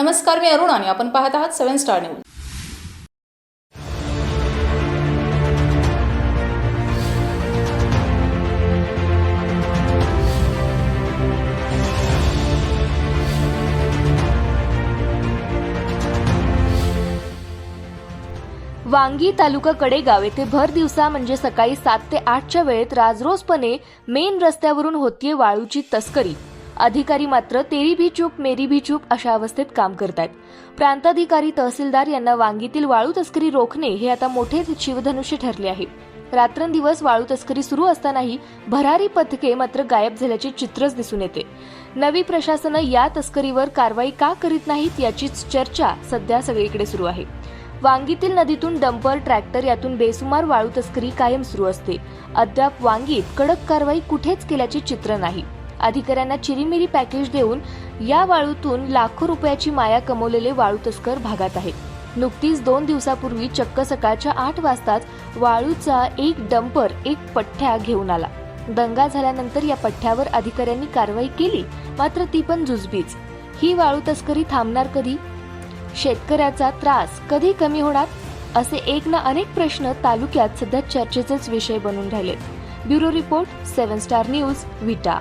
नमस्कार मी अरुण आणि आपण पाहत आहात सेव्हन स्टार न्यूज. वांगी तालुका कडेगाव येथे भर दिवसा म्हणजे सकाळी सात ते आठच्या वेळेत राजरोसपणे मेन रस्त्यावरून होतीये वाळूची तस्करी. अधिकारी मात्र तेरी भी चूप मेरी भी चूप अशा अवस्थेत काम करतात प्रांताधिकारी तहसीलदार यांना वांगीतील वाळू तस्करी रोखणे हे आता मोठे शिवधनुष्य ठरले आहे. रात्रंदिवस वाळू तस्करी सुरू असतानाही भरारी पथके मात्र गायब झाल्याचे चित्रच दिसून येते. नवी प्रशासनं या तस्करीवर कारवाई का करीत नाहीत याचीच चर्चा सध्या सगळीकडे सुरू आहे. वांगीतील नदीतून डंपर ट्रॅक्टर यातून बेसुमार वाळू तस्करी कायम सुरू असते. अद्याप वांगीत कडक कारवाई कुठेच केल्याचे चित्र नाही. अधिकाऱ्यांना चिरीमिरी पॅकेज देऊन या वाळूतून लाखो रुपयाची माया कमवलेले वाळू तस्कर भागात आहेत. नुकतीच दोन दिवसापूर्वी चक्क सकाळच्या आठ वाजताच वाळूचा एक डंपर एक पठ्ठ्या घेऊन आला. दंगा झाल्यानंतर या पठ्ठ्यावर अधिकाऱ्यांनी कारवाई केली मात्र ती पण जुजबीच. ही वाळू तस्करी थांबणार कधी? शेतकऱ्याचा त्रास कधी कमी होणार? असे एक ना अनेक प्रश्न तालुक्यात सध्या चर्चेचेच विषय बनून राहिले bureau report seven star news Vita.